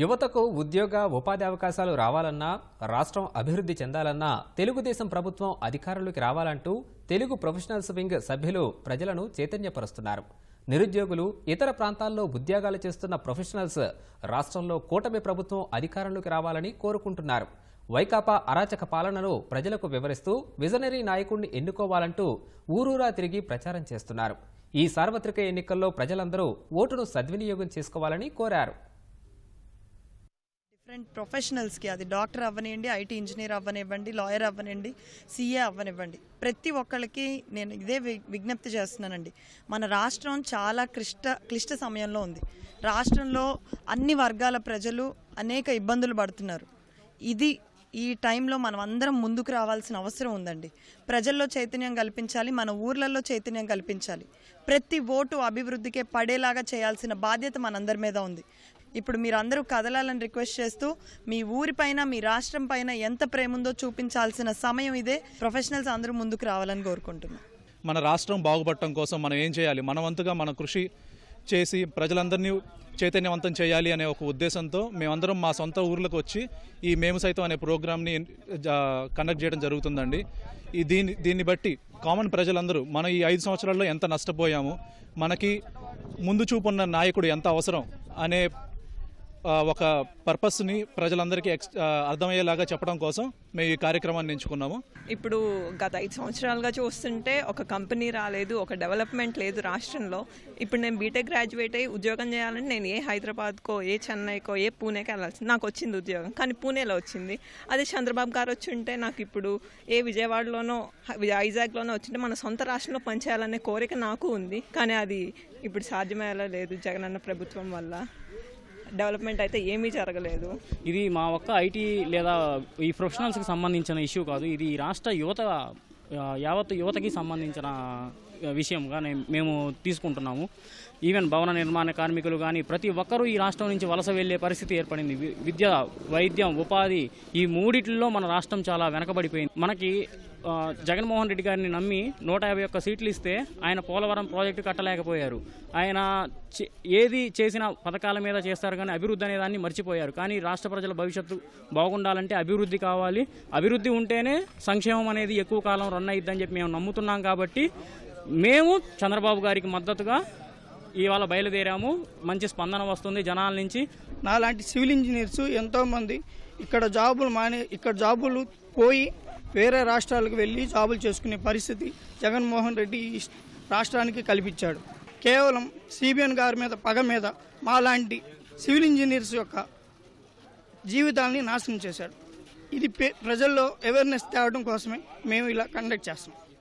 యువతకు ఉద్యోగ ఉపాధి అవకాశాలు రావాలన్నా రాష్ట్రం అభివృద్ధి చెందాలన్నా తెలుగుదేశం ప్రభుత్వం అధికారంలోకి రావాలంటూ తెలుగు ప్రొఫెషనల్స్ వింగ్ సభ్యులు ప్రజలను చైతన్యపరుస్తున్నారు. నిరుద్యోగులు ఇతర ప్రాంతాల్లో ఉద్యోగాలు చేస్తున్న ప్రొఫెషనల్స్ రాష్ట్రంలో కూటమి ప్రభుత్వం అధికారంలోకి రావాలని కోరుకుంటున్నారు. వైకాపా అరాచక పాలనను ప్రజలకు వివరిస్తూ విజనరీ నాయకుడిని ఎన్నుకోవాలంటూ ఊరూరా తిరిగి ప్రచారం చేస్తున్నారు. ఈ సార్వత్రిక ఎన్నికల్లో ప్రజలందరూ ఓటును సద్వినియోగం చేసుకోవాలని కోరారు. డిఫరెంట్ ప్రొఫెషనల్స్కి అది డాక్టర్ అవ్వనివ్వండి ఐటీ ఇంజనీర్ అవ్వనివ్వండి లాయర్ అవ్వనివ్వండి సీఏ అవ్వనివ్వండి. ప్రతి ఒక్కళ్ళకి నేను ఇదే వి- విజ్ఞప్తి చేస్తున్నానండి. మన రాష్ట్రం చాలా క్లిష్ట క్లిష్ట సమయంలో ఉంది. రాష్ట్రంలో అన్ని వర్గాల ప్రజలు అనేక ఇబ్బందులు పడుతున్నారు. ఇది ఈ టైంలో మనం అందరం ముందుకు రావాల్సిన అవసరం ఉందండి. ప్రజల్లో చైతన్యం కల్పించాలి మన ఊర్లలో చైతన్యం కల్పించాలి. ప్రతి ఓటు అభివృద్ధికే పడేలాగా చేయాల్సిన బాధ్యత మనందరి మీద ఉంది. ఇప్పుడు మీరు అందరూ కదలాలని రిక్వెస్ట్ చేస్తూ మీ ఊరిపైన మీ రాష్ట్రం పైన ఎంత ప్రేమ ఉందో చూపించాల్సిన సమయం ఇదే. ప్రొఫెషనల్స్ అందరూ ముందుకు రావాలని కోరుకుంటున్నాను మన రాష్ట్రం బాగుపడటం కోసం మనం ఏం చేయాలి? మనవంతుగా మన కృషి చేసి ప్రజలందరినీ చైతన్యవంతం చేయాలి అనే ఒక ఉద్దేశంతో మేమందరం మా సొంత ఊర్లకు వచ్చి ఈ మేము సైతం అనే ప్రోగ్రామ్ని కండక్ట్ చేయడం జరుగుతుందండి. ఈ దీన్ని దీన్ని బట్టి కామన్ ప్రజలందరూ మనం ఈ ఐదు సంవత్సరాల్లో ఎంత నష్టపోయాము మనకి ముందు చూపున్న నాయకుడు ఎంత అవసరం అనే ఒక పర్పస్ని ప్రజలందరికీ ఎక్స్ అర్థమయ్యేలాగా చెప్పడం కోసం మేము ఈ కార్యక్రమాన్ని ఎంచుకున్నాము. ఇప్పుడు గత ఐదు సంవత్సరాలుగా చూస్తుంటే ఒక కంపెనీ రాలేదు ఒక డెవలప్మెంట్ లేదు రాష్ట్రంలో. ఇప్పుడు నేను బీటెక్ గ్రాడ్యుయేట్ అయ్యి ఉద్యోగం చేయాలంటే నేను ఏ హైదరాబాద్కో ఏ చెన్నైకో ఏ పూణేకి వెళ్ళాల్సింది నాకు వచ్చింది ఉద్యోగం. కానీ పూణేలో వచ్చింది. అదే చంద్రబాబు గారు వచ్చి ఉంటే నాకు ఇప్పుడు ఏ విజయవాడలోనో వైజాగ్లోనో వచ్చింటే మన సొంత రాష్ట్రంలో పనిచేయాలనే కోరిక నాకు ఉంది. కానీ అది ఇప్పుడు సాధ్యమయ్యేలా లేదు జగనన్న ప్రభుత్వం వల్ల. డెవలప్మెంట్ అయితే ఏమీ జరగలేదు. ఇది మా ఒక్క ఐటీ లేదా ఈ ప్రొఫెషనల్స్కి సంబంధించిన ఇష్యూ కాదు. ఇది రాష్ట్ర యువత యావత్ యువతకి సంబంధించిన విషయంగా మేము తీసుకుంటున్నాము. ఈవెన్ భవన నిర్మాణ కార్మికులు కానీ ప్రతి ఒక్కరూ ఈ రాష్ట్రం నుంచి వలస వెళ్ళే పరిస్థితి ఏర్పడింది. విద్య వైద్యం ఉపాధి ఈ మూడిట్లో మన రాష్ట్రం చాలా వెనకబడిపోయింది. మనకి జగన్మోహన్ రెడ్డి గారిని నమ్మి నూట యాభై ఒక్క సీట్లు ఇస్తే ఆయన పోలవరం ప్రాజెక్టు కట్టలేకపోయారు. ఆయన చే- ఏది చేసిన పథకాల మీద చేస్తారు కానీ అభివృద్ధి అనే దాన్ని మర్చిపోయారు. కానీ రాష్ట్ర ప్రజల భవిష్యత్తు బాగుండాలంటే అభివృద్ధి కావాలి. అభివృద్ధి ఉంటేనే సంక్షేమం అనేది ఎక్కువ కాలం రన్ అయ్యిద్దని చెప్పి మేము నమ్ముతున్నాం కాబట్టి మేము చంద్రబాబు గారికి మద్దతుగా ఇవాళ బయలుదేరాము. మంచి స్పందన వస్తుంది జనాల నుంచి. నాలాంటి సివిల్ ఇంజనీర్స్ ఎంతోమంది ఇక్కడ జాబులు మానే ఇక్కడ జాబులు పోయి వేరే రాష్ట్రాలకు వెళ్ళి జాబులు చేసుకునే పరిస్థితి జగన్మోహన్ రెడ్డి రాష్ట్రానికి కల్పించాడు. కేవలం సిబిఎన్ గారి మీద పగ మీద మాలాంటి సివిల్ ఇంజనీర్స్ యొక్క జీవితాలని నాశనం చేశాడు. ఇది పే- ప్రజల్లో అవేర్నెస్ తేవడం కోసమే మేము ఇలా కండక్ట్ చేస్తున్నాం.